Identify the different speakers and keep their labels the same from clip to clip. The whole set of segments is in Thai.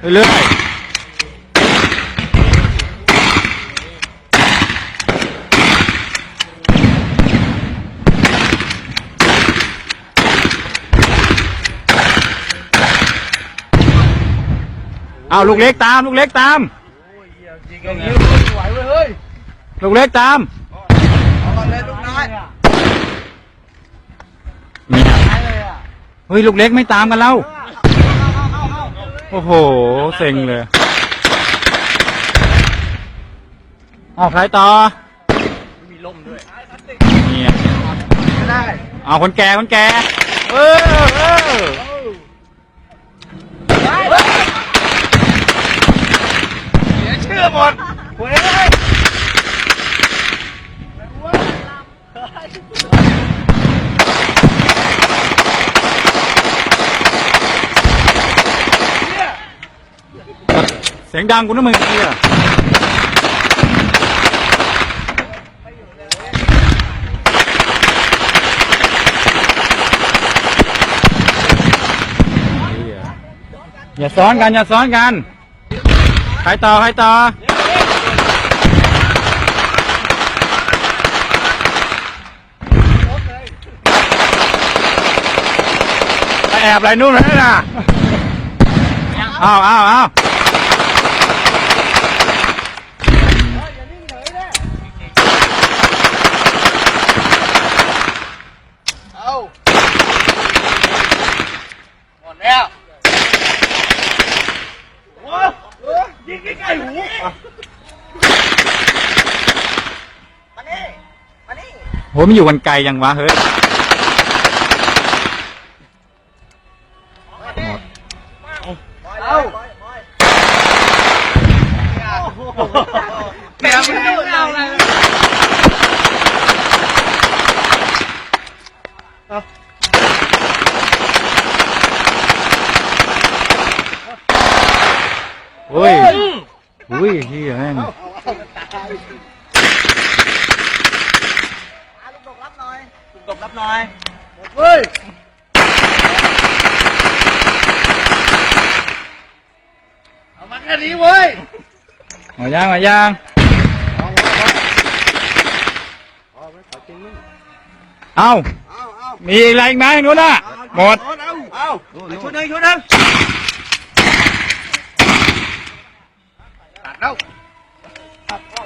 Speaker 1: เรื่อยๆเอาลูกเล็กตาม ลูกเล็กตาม
Speaker 2: ยิงอย่างนี้ไม่ไหวเว้ยเฮ้ย
Speaker 1: ลูกเล็กตาม
Speaker 2: เอามาเลยลูกน้อย
Speaker 1: เนี่ย
Speaker 2: ตายเลยอะ
Speaker 1: เฮ้ยลูกเล็กไม่ตามกันแล้วโอ้ โห เซ็งเลยเอาใครต่อ
Speaker 2: มีล่มด้วย
Speaker 1: เนี่ย
Speaker 2: ไม่ได้
Speaker 1: เอาคนแก่คนแก่เออเออ
Speaker 2: เสียชื่อหมดเว้ย
Speaker 1: เสียงดังกูนะมึงเนี่ยอย่าซ้อนกัน อย่าซ้อนกัน ใครต่อ ใครต่อ ไปแอบอะไรนู่นนั่นน่ะ อ้าวอ้าวอ้าว
Speaker 2: เอาหมดแล้วโอ้โห ยิงใกล้ๆหูมานี่มานี่
Speaker 1: โหมันอยู่กันไกลยังวะเฮ้ย
Speaker 2: เอาแกไม่เอาอะไร
Speaker 1: เฮ้ยอุ้ย เฮียแม่ง
Speaker 2: ลูกดกรับหน่อยลูกดกรับหน่อยเฮ้ยเอามาแค่นี้เว้ย
Speaker 1: มาย่างมาย่างเอา
Speaker 2: เอาเอา
Speaker 1: มีอะไรอีกไหมนู้นน่ะหมด
Speaker 2: เอาเอาไปชุดหนึ่งชุดหนึ่งตัด แล้ว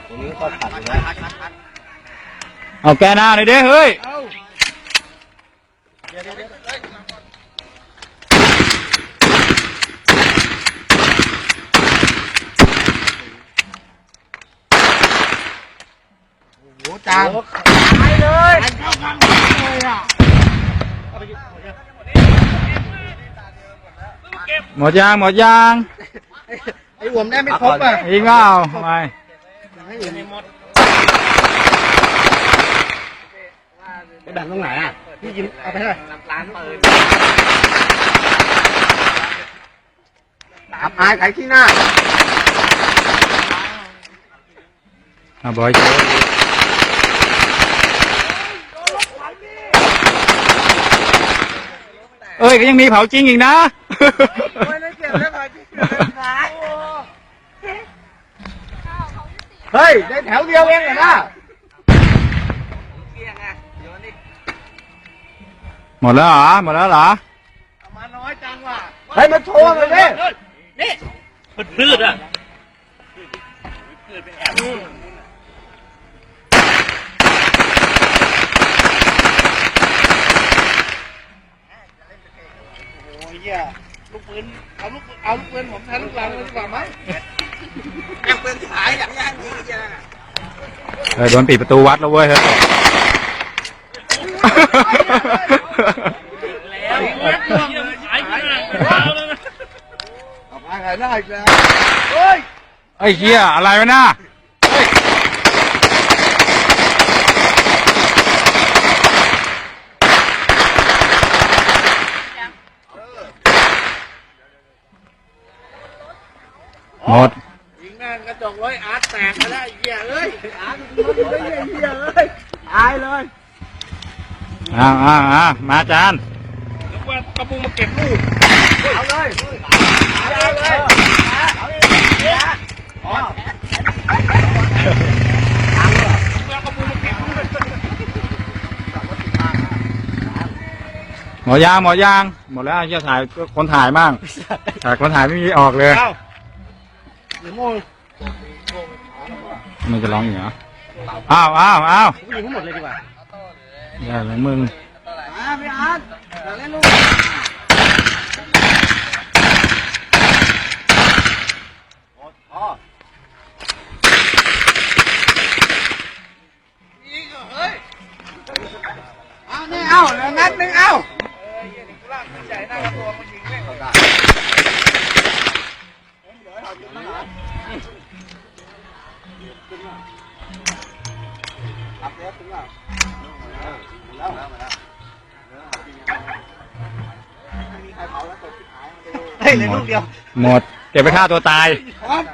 Speaker 2: ตรงนี้ก็ตัดเลยตัดตัดตัด
Speaker 1: เอาแกหน้าหน่อยดิเฮ้ย
Speaker 2: เอาเดี๋ยวเดี๋ยวเดี๋ยวเฮ้ยโอ้โหจานตายเลยเข้าข้างเลยอะ
Speaker 1: หมดยางหมดยาง
Speaker 2: ไอ้หัวมได้ไม่ครบอะ
Speaker 1: อีกเปล่าทำไม
Speaker 2: ไปดันตรงไหนอะ พี่ยิ้มเอาไปเท่าไหร่ร้านเปิดอับอายขายที่หน้า
Speaker 1: อะบอยเจอเอ้ยก็ยังมีเผาจริงอีกนะ
Speaker 2: ไม่ได้เก็บแล้วขายที่เก็บแล้วขาย เฮ้ย ได้แถวเดียวเองเหรอนะ
Speaker 1: หมดแล้วเหรอ หมดแล้วเหรอ
Speaker 2: มาน้อยจังว่ะเฮ้ยมาโชว์เลยดินี่
Speaker 3: พืชอะ
Speaker 2: โอ้ยเหี้ยลูกปืน เอาลูกปืนเอาลูกปืนผมแทนลูกหลังเลยดีกว่าไหม แม่งปืนขายอย่างย่างนี้จ้ะ
Speaker 1: เฮ้ยโดนปิดประตูวัดแล้วเว้ยเฮ้ย
Speaker 3: แล้วเยี่ยมขายขนาดนั้นเลยนะ
Speaker 2: เอาไปขายได้อีกแล้วเฮ้ย
Speaker 1: ไอ้เฮียอะไรวะน่ะเฮ้ยหมด
Speaker 2: จอกร้อยอาร์ตแตกไปแล้วไอ้เหี้ยเลยอาร์ตไอ้เหี้ยเหี้ยเลยอายเลย
Speaker 1: อ้าวอ้าวอ้าวมาจาน
Speaker 3: นึกวากระปุกมาเก็บลูก
Speaker 2: เอาเลยเอาเลยเอาเลยเอา
Speaker 1: หมอยางหมอยางหมดแล้วจะถ่ายคนถ่ายมั่งถ่ายคนถ่ายไม่มีออกเลย
Speaker 2: เดี๋ยวโม
Speaker 1: มันจะร้องอย่างเหรออ้าวอ้าวอ้าว
Speaker 2: ผู้หญิงทั้งหมดเลยดีกว่า
Speaker 1: อย่าหลงมึง
Speaker 2: อ่าพี่อาร์ตอย่าเล่นลูกอ๋อนี่ก็เฮ้ยเอาเนี่ยเอาแล้วนัดหนึ่งเอา เฮ้ยเหลยลูกเดียว
Speaker 1: หมด เก็บไปฆ่าตัวตาย
Speaker 2: ครับ